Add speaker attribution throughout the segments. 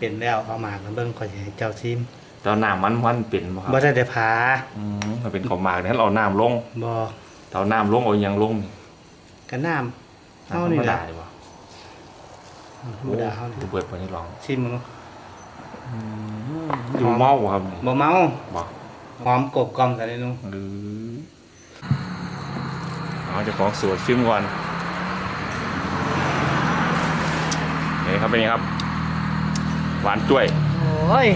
Speaker 1: เป็นแล้วเอามาแล้วเบิ่งข่อยสิให้เจ้าซิม
Speaker 2: ตอนน้ำมันมันเป็นบ่ครับ
Speaker 1: บ่ได้ได้พา
Speaker 2: อืมมันเป็นข้าวหมากนั้นเอาน้ำลง
Speaker 1: บ่
Speaker 2: เอาน้ำลงเอาอิหยังลงนี่
Speaker 1: ก็น้ำ
Speaker 2: น้ำ
Speaker 1: เฮา
Speaker 2: ธร
Speaker 1: นี่
Speaker 2: รม
Speaker 1: แห
Speaker 2: ดา
Speaker 1: ละ
Speaker 2: ดีบ่
Speaker 1: ธรรมดาเฮานี่
Speaker 2: ดูเปิดไปนี่ลอง
Speaker 1: ซิมมึง
Speaker 2: อยู่เมาบ่ครับนี่
Speaker 1: บ่เมา
Speaker 2: บ่
Speaker 1: หอมกบกล่อมกันเลยหนู
Speaker 2: หรือเอาเจ้าของสวนซิมก่อนนี่ครับเป็นไงครับ หวานจ้วย
Speaker 1: โอ้ย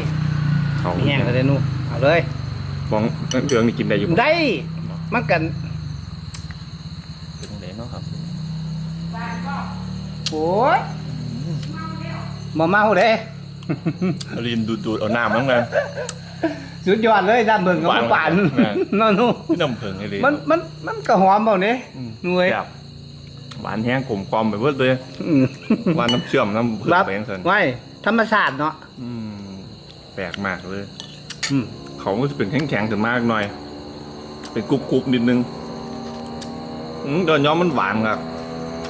Speaker 2: เขา
Speaker 1: มีแห้งกันเลยหนูเอาเลย
Speaker 2: มองเรื่องนี่กินได้อยู่บ่
Speaker 1: ได้มันกัน
Speaker 2: เป็นไงเนาะครับ
Speaker 1: โอ้ยบ่เมาเด้
Speaker 2: เอาลินดูดๆเอาน้ำมั้งเลย
Speaker 1: สุดยอดเลยด้านเบิ่งกับ
Speaker 2: หวาน
Speaker 1: หวาน
Speaker 2: แม่
Speaker 1: นั่นหนู
Speaker 2: พี่น้ำเพิงไอ้เลย
Speaker 1: มันมันมันก็หอมเปล่านี่หน่วย
Speaker 2: แบบหวานแห้งกลมกลอมไปเบิดเลย
Speaker 1: อืม
Speaker 2: หวานน้ำเชื่อมน้ำเผือก
Speaker 1: รับ
Speaker 2: ไปยังเซน
Speaker 1: ไว้ ธรรมชาติเนาะ
Speaker 2: อืมแปลกมากเลย
Speaker 1: อืม
Speaker 2: เขาก็จะเป็นแข็งแข็งๆถึงมากหน่อย เป็นกรุบกรุบๆนิดนึงอืมเดินย้อมมันหวานครับ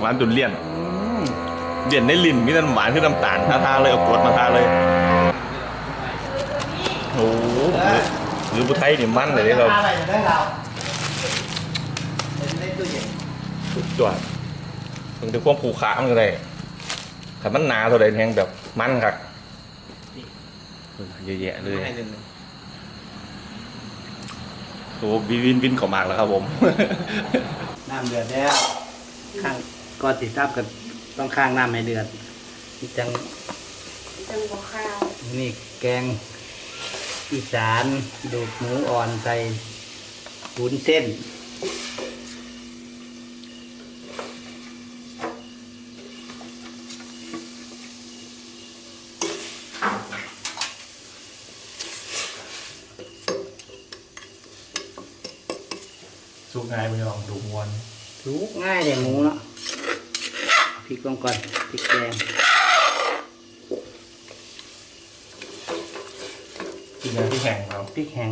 Speaker 2: หวานจนเลี่ยนเลี่ยนในลิ้นมีแต่น้ำหวานคือน้ำตาลทาทาๆเลยเอากรดมาทาเลยโอ้โหหรือบุไทยนี่มันเลยเรา
Speaker 1: อะไรได้เราเป็นในตู้เย็น
Speaker 2: สุดยอดมันจะควบคู่ขามันก็ได้ ขันมันหนาเท่าใดแทงแบบมันครับเยอะแยะเลย
Speaker 1: ให้หนึ่ง
Speaker 2: โอ้วินวินวินเขอมากแล้วครับผม
Speaker 1: น้ำเดือดแล้วข้างก่อนติดทับกันต้องข้างน้ำให้เดือดนี่จัง
Speaker 3: จังบ่ข้าว
Speaker 1: นี่แกงอีสานดูกหมูอ่อนใส่วุ้นเส้น
Speaker 2: ง่ายไปลองดูมวน
Speaker 1: ถูกง่ายเลยหมูเนาะพริกลงก่อนพริกแกง
Speaker 2: กินอะไรที่แข่งเรา
Speaker 1: พริกแห้ง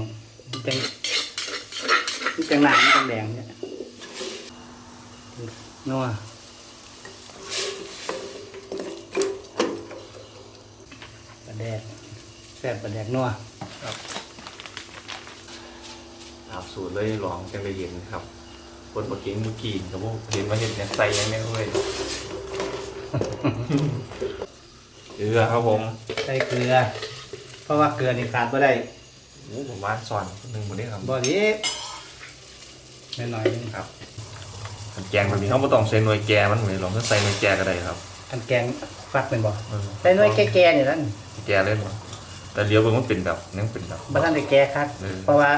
Speaker 1: มันจังมันจังหนามันจังแดงเนี่ยนัวปลาแดกแซ่บปลาแดกนัว
Speaker 2: ถาม สูตรเลยลองจังได้เย็นครับคนปกินบุกีนกับพวกเห็นมาเห็นเนี่ยใส่ยังไงเลยเกลือครับผม
Speaker 1: ใส่เกลือ เพราะว่าเกลือนี่ขาดไม่ได้
Speaker 2: โอ้ผมว่าสอนหนึ่งหมดเลยครับ
Speaker 1: บ่ดีไม่น้อยๆนึง
Speaker 2: ครับแกงแบบนี้เขาไม่ต้องใส่หน่วยแกมันเลยลองก็ใส่หน่วยแกก็ได้ครับ
Speaker 1: อันแกงฟักเป็นบ่
Speaker 2: เออ
Speaker 1: ใส่หน้อยแก่ๆนี่นั่น
Speaker 2: แกเลยมั้งแต่เลี้ยวเบิ่งมันเป็นแบบนั่นเป็นแบบ
Speaker 1: บ่ทันได้แก่คัก
Speaker 2: เออ
Speaker 1: เพราะว่า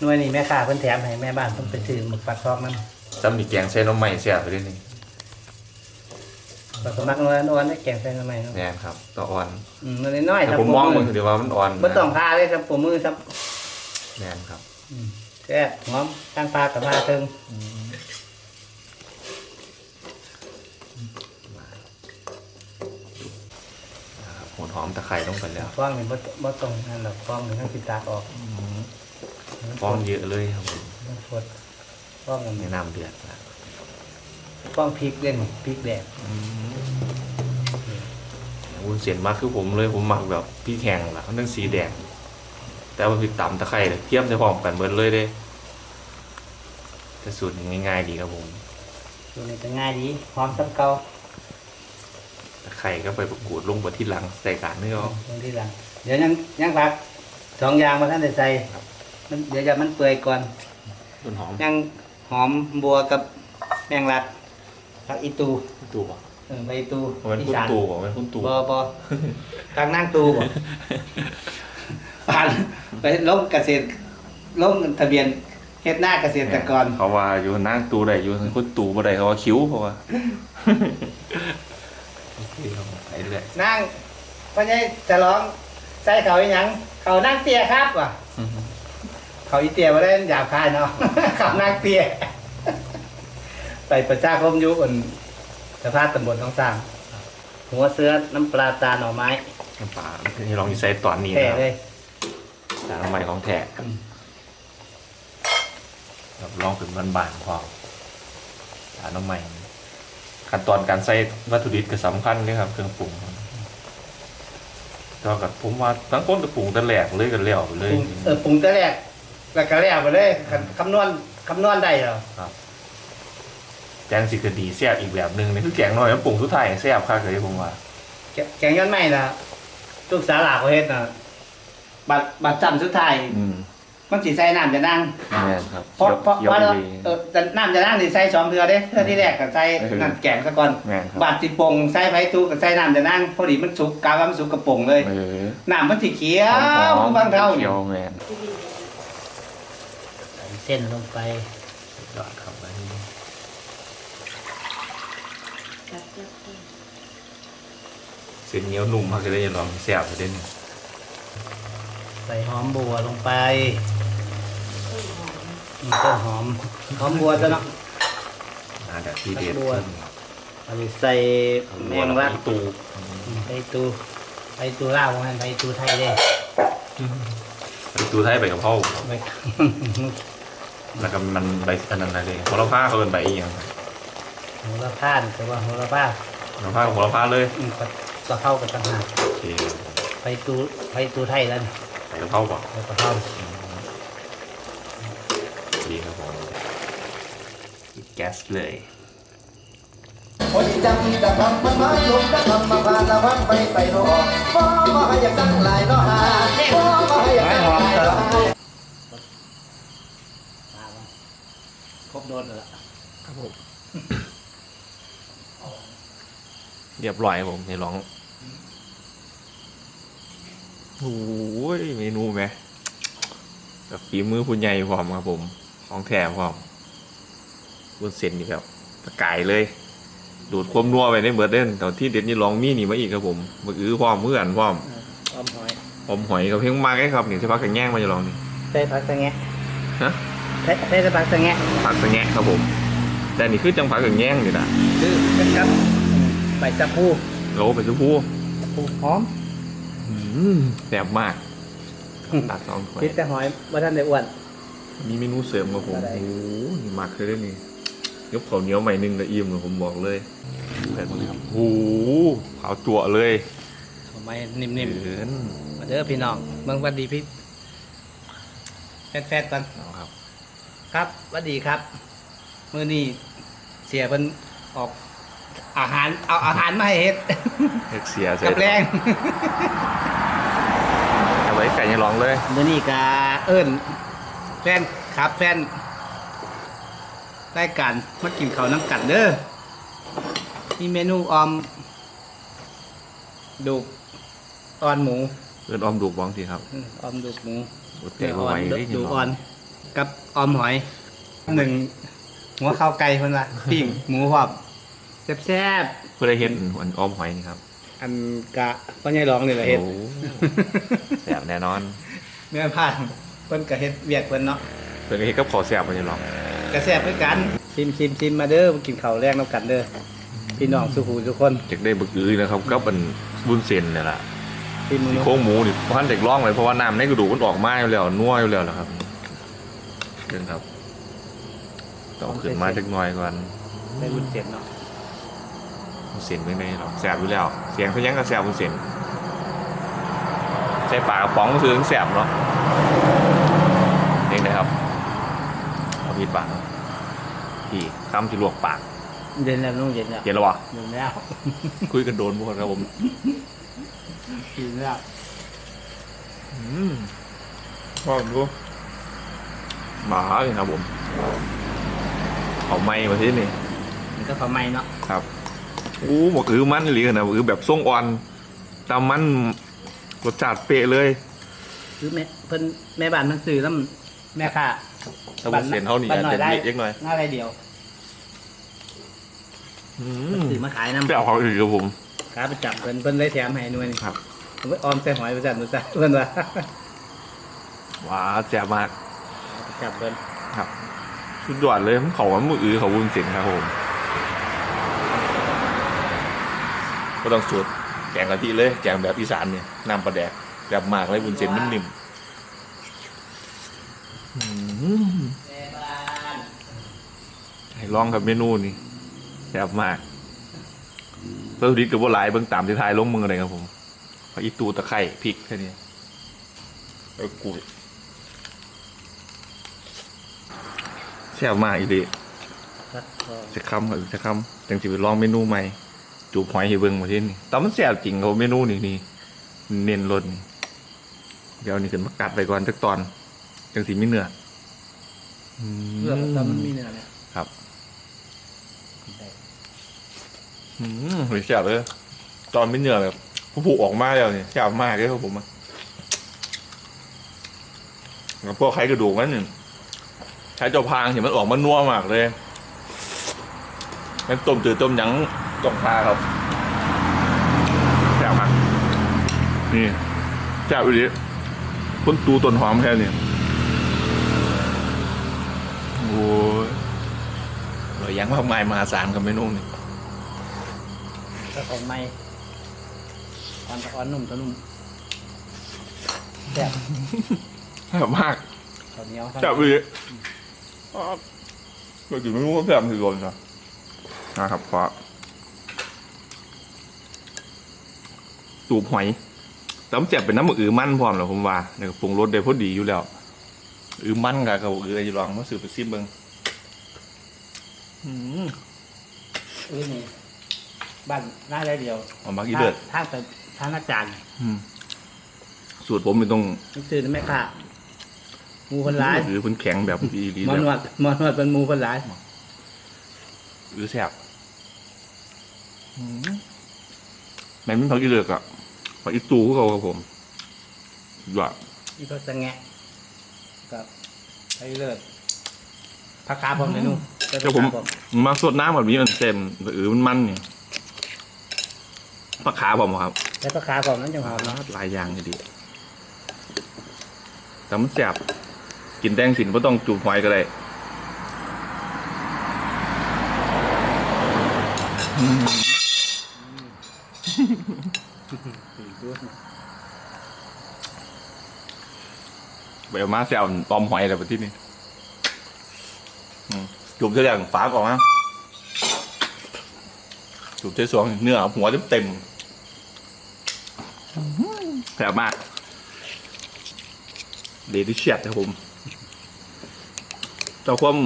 Speaker 1: หน่วยนี่แม่ค้าเพิ่นแถมให้แม่บ้านเพิ่นไปซื้อหมึกฟักทองนำ
Speaker 2: จำมีแกงใส่น้ำใหม่เสียไปด้วยนี่
Speaker 1: ก็สมักนวลนวลได้แกงใส่หน่อไม้เนาะ
Speaker 2: แน่นครับต่ออ่อน
Speaker 1: อืมน้อยๆ
Speaker 2: แต่
Speaker 1: ครับ
Speaker 2: ผมมอง
Speaker 1: มื
Speaker 2: มันเดี๋ยวว่ามันอ่อน
Speaker 1: บ่ต้องพาเลยครับผมมือครับ
Speaker 2: แน่นครับ
Speaker 1: อืมแซ่บหอมตั้งปลากับมาเทิง
Speaker 2: นะครับหัวหอมตะไคร้ลงไปแล้ว
Speaker 1: ฟองนี่บ่บ่ต้องนั่นหรอกฟองนี่ต้องสิตากออก
Speaker 2: ฟองเยอะเลยครับผม
Speaker 1: มันสดฟอง
Speaker 2: ใน
Speaker 1: นี่
Speaker 2: น้ำเดือดนะ
Speaker 1: ฟองพริกเล่นพริกแดง
Speaker 2: วุ้นเสียนมากคือผมเลยผมหมักแบบพี่แข่งล่ะเขาต้องสีแดง แต่ว่าพริกต่ำตะไคร้เนี่ยเทียมจะพร้อมกันเบิดเลยเด้แต่สูตรนี้ง่ายๆดีครับผม
Speaker 1: ตัวนี้จะง่ายดีหอมซ้ำเก่า
Speaker 2: ตะไคร้ก็ไปประกวดลงบนที่หลังใส่การนี่ก็
Speaker 1: ตรงที่หลัง เดี๋ยวยังยังพักสองอย่างมาท่านได้ใส่
Speaker 2: ครับ
Speaker 1: มันเดี๋ยวจะมันเปื่อยก่อน
Speaker 2: ต้นหอม
Speaker 1: ยังหอมบัวกับแมงลักผักอีตู
Speaker 2: ตูบ่
Speaker 1: เออใบอีตู
Speaker 2: มัน
Speaker 1: อี
Speaker 2: คุณ
Speaker 1: สาน
Speaker 2: ตูบ่มันคุณตู
Speaker 1: บอบอทางนั่งตูบ่ผ่านไปลงเกษตรลงทะเบียนเฮ็ดหน้าเกษตรกร
Speaker 2: เขาว่าอยู่นั่งตูได้อยู่คุณตูบ่ได้เขาว่าคิ้วเพราะว่าโอเคครับผมไปเรื่อย
Speaker 1: นั่งพ่อใหญ่จะร้องใส่เขาอีหยังเขานั่งเตี้ยครับว่ะ เขาอีเตี้ยมาได้หยาบคายเนาะเขานั่งเตี้ยไปประชาคมอยุคนสภาพตำบลท้องสร้างหัวเสื้อน้ำปลาตาหน่อไม้
Speaker 2: น้ำปลาที่ลองอยู่ใส่ตอนนี้
Speaker 1: แท้
Speaker 2: นะครับ
Speaker 1: เลย
Speaker 2: จานน้ำใหม่ของแท้ครับลองถึงบานๆพอจานน้ำใหม่ขั้นตอนการใส่วัตถุดิบก็สำคัญเลยครับ เครื่องปรุงก็กับผมว่าทั้งคนกับปรุงแต่แหลกเลยกันแล้วไปเลย
Speaker 1: ปรุงเออปรุงแต่แรก แล้วก็แล้วไปเลยคันคำนวณคำนวณได้เหรอ
Speaker 2: แกงสิกดีแซ่บอีกแบบหนึ่งนี่คือแกงน้อยแล้วปรุงสุดท้ายแซ่บค่าเลยผมว่า
Speaker 1: แกแกงย้อนไม่นะลูกสาวหลาเขาเฮ็ดนะบัดบัดจำสุดท้าย
Speaker 2: อืม
Speaker 1: มันสิใส่น้ำจะนั่ง
Speaker 2: แม่นครับ
Speaker 1: เพราะเพราะ
Speaker 2: เคี้ยว
Speaker 1: ว่า
Speaker 2: ๆดี
Speaker 1: เออแต่น้ำจะนั่งสิใส่สองเทือเด้เทือที่แรกก็ใส่
Speaker 2: เออ
Speaker 1: น้ำแกงซะก่อน
Speaker 2: แม่นครับ
Speaker 1: บาดสิปงใส่ไผตู้ก็ใส่น้ำจะนั่งพอดีมันสุกกาว่ามันสุกกระปงเลย
Speaker 2: เออ
Speaker 1: น้ำมันสิเขียว
Speaker 2: หอมๆ
Speaker 1: บางเท่า
Speaker 2: เคี้ยวแม่น
Speaker 3: ที่ดี
Speaker 1: ใส่ เส้นลงไป
Speaker 2: ยอดครับอันนี้
Speaker 3: จับจับจับ
Speaker 2: เส้นเหนียวนุ่มมากเลยลองแซ่บไปเด่น
Speaker 1: ใส่หอมบัวลงไป
Speaker 3: ต้นหอม
Speaker 1: อืมต้นหอมหอมบัวตัวเนาะ
Speaker 2: น่าจะที่เด็ด
Speaker 1: บัวอันนี้ใส่แมงลัก
Speaker 2: ตู
Speaker 1: ไอตูไอตูล่าวมันไอตูไทยเด้
Speaker 2: ตูไทยใบกะเพรา
Speaker 1: ไป
Speaker 2: แล้วก็มันใบอันนั้นอะไรเลยโหระพาเขาเป็นใบอีกอย่าง
Speaker 1: โหระพานแต่ว่าโหระพา
Speaker 2: โหระพากับโหระพาเลย
Speaker 1: อืมก็ก็เข้ากันต่างหาก
Speaker 2: โอเค
Speaker 1: ไปตูไปตูไทยแล้วนี่
Speaker 2: ใส่กะเพราป่ะ
Speaker 1: แล้วก็เข้า
Speaker 2: ดีครับผมแก๊สเลย
Speaker 4: คนจำแต่คำมันมาลงแต่คำมาพาละวันไปใส่นอกบ่มาให้อยากสั่งหลายเนาะฮะบ่มาให้อยากสั่งหลายเนาะฮะ
Speaker 1: ค รบโดนแล้ว
Speaker 2: ครับผมเรียบร้อยครับผมในร้องโอ้ยเมนูไหมแบบฝีมือผู้ใหญ่พร้อมครับผม ของแถมพร้อมบนเส้นนี่แบบประกายเลย ดูดความนัวไปในเบิร์ดเด่นแต่ที่เด็ดนี่ลองมีนี่มาอีกครับผมมืออื้อพร้อมมืออันพร้อม
Speaker 1: อ้อมหอย
Speaker 2: หอมหอยกับเพียงมากไอ้ครับนี่ที่พักกันแง่งมาจะลองนี่
Speaker 1: ใส่ผักสะแงะ
Speaker 2: ฮะ
Speaker 1: ใส่ใส่ผักสะแงะ
Speaker 2: พักสะแงะครับผม แต่นี่คือจังพักกันแง่งนี่นะ
Speaker 1: คือเป็นครับใบจับพู
Speaker 2: โลไปชมพู
Speaker 1: จับพูหอม
Speaker 2: อืมแซ่บมากตัดสองถ้วย
Speaker 1: คิดแต่หอยว่าท่านได้อ้วน
Speaker 2: มีเมนูเสริมครับผม
Speaker 1: อะไร
Speaker 2: โอ้โหนี่มักเลยเด้อนี่ยกข้าวเหนียวใหม่หนึ่งละอิ่มเลยผมบอกเลยเปิดมาเลยครับโอ้โหขาวจั่วเลย
Speaker 1: ทำไมนิ่ม
Speaker 2: เดิน
Speaker 1: ๆมาเด้อพี่น้องเมืองหวัดดีพี่แฟนๆกัน
Speaker 2: เอาครับ
Speaker 1: ครับหวัดดีครับ มื้อนี้เสียเพิ่นออกอาหารเอาอาหารมาให้เฮ็ด
Speaker 2: เฮ็ดเสียใส่
Speaker 1: กับแรง
Speaker 2: เอาไว้ไก่ยังร้องเลย
Speaker 1: มื้อนี้ก็เอิ้นแฟนครับแฟนรายการมากินข้าวน้ำกันเด้อมีเมนูออมดุกออนหมู
Speaker 2: เอินออมดูกบ้องทีครับ
Speaker 1: อืมออมดุกหมู
Speaker 2: โอ้
Speaker 1: เนื้
Speaker 2: แต่
Speaker 1: อ
Speaker 2: ว่า
Speaker 1: อ่อน
Speaker 2: ไว้
Speaker 1: ดุ
Speaker 2: ได้
Speaker 1: ดู
Speaker 2: ยัง
Speaker 1: อ่อน กับออมหอยหนึ่งหัวข้าวไก่คนละปิ้งหมูหอบแซ่บ
Speaker 2: เพื่อได้เห็นอันออมหอยนี่ครับ
Speaker 1: ๆอันกะพ่อใหญ่ร้องนี่แหละเฮ็ด
Speaker 2: โอ้แซ่บแน่นอน
Speaker 1: เนื้อผ้าเพิ่นก็เฮ็ดเวียกเพิ่นเนาะ
Speaker 2: เพื่อนก็เฮ็ดกับขอแซ่บมันจะร้อง
Speaker 1: ก็แซ่บเหมือนกันชิมชิมชิมมาเด้อมากินข้าวแรกน้ำกันเด้อพี่น้องสุขูทุกคน
Speaker 2: จากได้บึกอื้อนะครับก็เป็นบุญเส้นเนี่ยแหละ
Speaker 1: ชิมมือ
Speaker 2: ซี่โครงหมูนี่พันเด็กร้องเลยเพราะว่าน้ำในกระดูกมันออกมาอยู่แล้วนัวอยู่แล้วแหละครับ เดินครับต้องขึ้นมาจักหน่อยก่อน
Speaker 1: ได้บุญเจ็บเนาะ
Speaker 2: บุญเส้นไม่ได้หรอกแซ่บอยู่แล้ว เสียงเขายังก็แซ่บบุญเส้นใส่ปากกระป๋องก็คือแซ่บเนาะเองนะครับเอาพีดปากพี่คำที่ลวกปาก
Speaker 1: เย็นแล้วนุ่งเย็นแล้ว
Speaker 2: เย็นแล้ววะ
Speaker 1: เย็นแล้ว
Speaker 2: คุยกันโดนพวกครับผม
Speaker 1: กินแล้ว
Speaker 2: อืมชอบดูห มาเลยครับผมเอาไม้มาที่นี่
Speaker 1: มันก็ข้าวไหม้เนาะ
Speaker 2: ครับอู้บอกคือมันหรือนะคือแบบส่งอ่อนแตามันรสชาติเป๊ะเลย
Speaker 1: คือแม่เพิ่นแม่บ้านเพิ่นซื้อแล้วแม่ค่ะ
Speaker 2: ถ้าบุญเสียนเท่านี้
Speaker 1: บ้
Speaker 2: อาจ
Speaker 1: หน่อย
Speaker 2: จะ
Speaker 1: ได้
Speaker 2: เล็กเล็กหน่อย
Speaker 1: หน้าอะไรเดียว
Speaker 2: อื
Speaker 1: มัน
Speaker 2: ม
Speaker 1: ซื้อมาขายน้ำ
Speaker 2: ไม่เอาเขาอื่นครับผม
Speaker 1: ขาประจับเพิ่นเพิ่นได้แถมให้หน่วยหนึง
Speaker 2: ครับ
Speaker 1: ผมไปออมใส่หอยประจับดูจ้ะเพิ่นว่า
Speaker 2: ว้าแซ่บมาก
Speaker 1: ประจับเพิ่น
Speaker 2: ครับ สุดยอดเลยมันเขาว่ามืออือเขาบุญเสียนครับผมก็ต้องสูตรแกงกะทิเลยแกงแบบอีสานเนี่ยน้ำปลาแดกแบบมากเลยบุญเสียนนิ่มๆอืม
Speaker 1: แม่บ้าน
Speaker 2: ให้ลองกับเมนูนี้แซ่บมากเพิ่มดิบกับว่าหลายเบิ่งตามที่ทายลงมือเลยครับผมผักอีตูตะไคร้พริกแค่นี้แล้วกุ แซ่บมากอีเดี
Speaker 1: ฟัดทอง
Speaker 2: จะคำกับจะคำจังสิไปลองเมนูใหม่จูบหอยให้เบิ่งมาที่นี่แต่มันแซ่บจริงเขาเมนูนี่นี่เน้นรสนี่เดี๋ยวนี่ขึ้นมากัดไปก่อนจักตอนจังสิมีเนื้ออืม
Speaker 1: เลือกแต่มันมีเนื้อเนี่ย
Speaker 2: ครับ
Speaker 1: ได้
Speaker 2: อืมเฮ้ยแซ่บเลยตอนมีเนื้อแบบผู้ผูกออกมาแล้วนี่แซ่บมากเลยครับผมอะแล้วพวกไข่กระดูกนั่นนี่ ใช้เจ้าพางเห็นมันออกมานัวมากเลยมันต้มจืดต้มหยังต้มปลาครับแซ่บมากนี่แซ่บอีหลีคนตูต้นหอมแค่นี้โอ้ยอร่อยอยังมากมายมหาศาลกับเมนูนี่
Speaker 1: ถ้าของไม่อ่อนตะอ่อนนุ่มตะนุ่มแซ่บ
Speaker 2: แซ่บมาก
Speaker 1: ข้าวเหนียว
Speaker 2: แซ่บอีหลีอ้าว ก็กินไม่รู้ว่าแซ่บคือโดนจ้ะนะครับขอตูบหอยแต่มันแซ่บเป็นน้ำอือมันพร้อมแล้วผมว่าเนี่ยปรุงรสได้พอดีอยู่แล้ว อือมันกับกับอืออยู่ลองมาสืบไปซิมเบิงอืม
Speaker 1: เอ้ยนี่บ้านหน้าได้เดียว
Speaker 2: เอามากี่เดือด
Speaker 1: ทางไปทางอาจารย์
Speaker 2: อืมสูตรผมเป็นต้อง
Speaker 1: นี่คือแม่ค้า หมูคนร้าย
Speaker 2: หรือเป็นแข็งแบบอีหลี
Speaker 1: หมอน
Speaker 2: แล้ว
Speaker 1: วดหมอนวดเป็นหมูคนร้าย
Speaker 2: หรือแซ่บอืมแม่นเป็นผักอีเลือกอะผักอีตูเขาครับผมว่า
Speaker 1: นี่ก็จะแงะกับไอ้เลิศผักกาผมเลยนุ่ม
Speaker 2: เดี๋ยวผมมาสดน้ำแบบนี้มันเต็มหรือมันมันเนี่ยผักขาผมครับ
Speaker 1: ใช้ผักกาผมนั้นจังหอมเนาะ
Speaker 2: หลายอย่างอยู่ดีแต่มันแซ่บ กินแดงสินก็ต้องจูบหอยก็ได้อืมไปเอามาแซวปอมหอยอะไรแบบที่นี่อืมจุ่มเท่าอย่างฝาก่อนนะจุ่มเท่าสองเนื้อหัวเต็มเต็มๆแซ่บมากเดลิเชียสครับผม เจ้าความ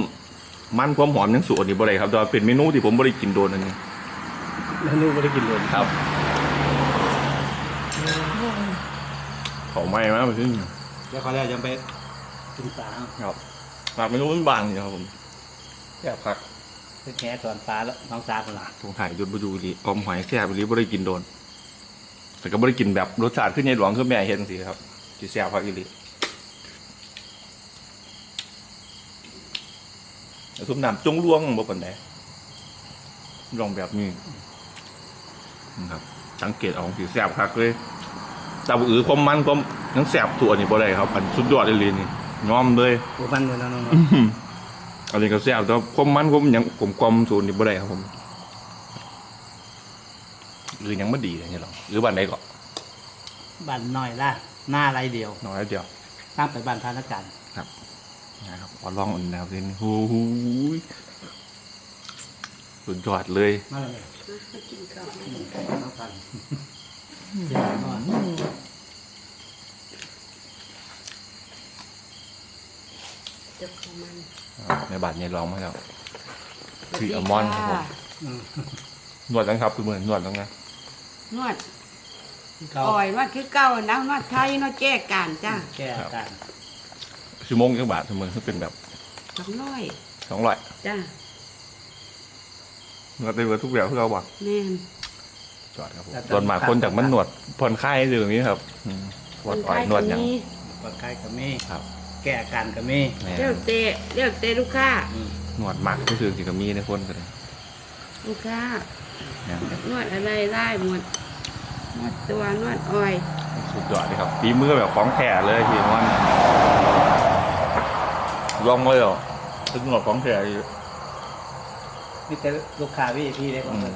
Speaker 2: มันความหอมยังสูตรนี่บ่ได้ครับแต่ว่าเป็นเมนูที่ผมบ่ได้กินโดนอันนี้
Speaker 1: แล้วนุ่มไม่ได้กินเลย
Speaker 2: ครับของไหม้มากไปที่นี่
Speaker 1: เดี๋ยวเขาแล้วยังไปกินปลา
Speaker 2: ครับฝากเมนูมันบางอยู่ครับผมแซ่บคัก
Speaker 1: คือแค่สอนปลาแล้วน้องสาวคนละ
Speaker 2: สงถ่ายยุดบดูดีออมหอยแซ่บอีหลีบ่ได้กินโดน แต่ก็บ่ได้กินแบบรสชาติขึ้นในหลวงคือแม่เฮ็ดจังซี่ครับสิแซ่บคักอีหลี แต่ทุบน้ำจงล่วงบ่ปานใดลองแบบนี้นะครับ สังเกตเอาสิแซ่บคักเลยต่บ่อือความมันความยังแซ่บถั่วนี่บ่ได้ครับ อันสุดยอดอีหลีนี่ยอมเลย
Speaker 1: ปูมันเลยนะน้อง
Speaker 2: อันนี้ก็แซ่บแต่ความมันความหยังผมความสูตรนี่บ่ได้ครับผมหรือยังไม่ดีอย่างนี้หรอหรือบ้านไหนก็
Speaker 1: บ้านหน้อยละหน้าไรเดียวห
Speaker 2: น้อยเดียว
Speaker 1: ตั้งไปบ้านทานอาจารย์
Speaker 2: นะครับขอลองอันนะครับนี่โอ้โหสุดยอดเลย
Speaker 1: มาเลย
Speaker 5: กินข้าว
Speaker 1: น้องกันเดี๋ยวนอน
Speaker 5: เจ้าของมัน
Speaker 2: ในบาทนี้ลองมาแล้วคืออัลมอนด์ครับผมนวดแล้วครับคือเหมือนนวดแล้วไง
Speaker 5: นวดอ่อยนวดคือเก่านะนวดไทยนวดแก้การจ้า
Speaker 1: แก้การ
Speaker 2: ชั่วโมงจังบาทเสมอซึ่งเป็นแบบ
Speaker 5: สองร้อย
Speaker 2: สองร้อย
Speaker 5: จ้าน
Speaker 2: วดได้เบอร์ทุกแบบที่เราบอก
Speaker 5: แม่น
Speaker 2: จอดครับผมส่วนมากคนจากมันนวดผ่อนคลายอยู่อย่างนี้ครับอืมนวดอ่อยนวดอย่าง
Speaker 5: นี้
Speaker 1: ปวดไข้กับมี
Speaker 2: ครับ
Speaker 1: แก้อาการกับมี
Speaker 2: แม่
Speaker 5: เรียกเตะเรียกเตะลูกค้าน
Speaker 2: วดหมักก็คือกินกับมีในคนกันเลย
Speaker 5: ลูกค้า
Speaker 2: นะ
Speaker 5: นวดอะไรได้หมดนวดตัวนวดอ่อย
Speaker 2: สุดยอดเลยครับฝีมือแบบของแท้เลยพี่มัน ลองเลยเหรอถึงหนวดของแท้อยู่
Speaker 1: มีแต่ลูกค้าพี่พี่ได้ของ
Speaker 2: อื
Speaker 1: เงิ
Speaker 2: ม
Speaker 1: น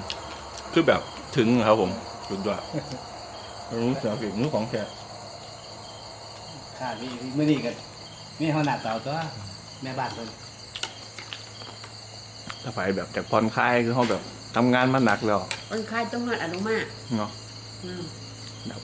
Speaker 2: คือแบบถึงครับผมสุดยอดรู้สึกฝีมือของแท้
Speaker 1: ค่าพี่พี่ไม่ดีกันมีห้องหน้าเต่าตัวแม่บ้านคน
Speaker 2: ถ้าไปแบบจากผ่อนคลายคือเขาแบบทำงานมาหนักแล้ว
Speaker 5: คนไข้ต้องนวดอนุมา
Speaker 2: เนาะ
Speaker 5: อืม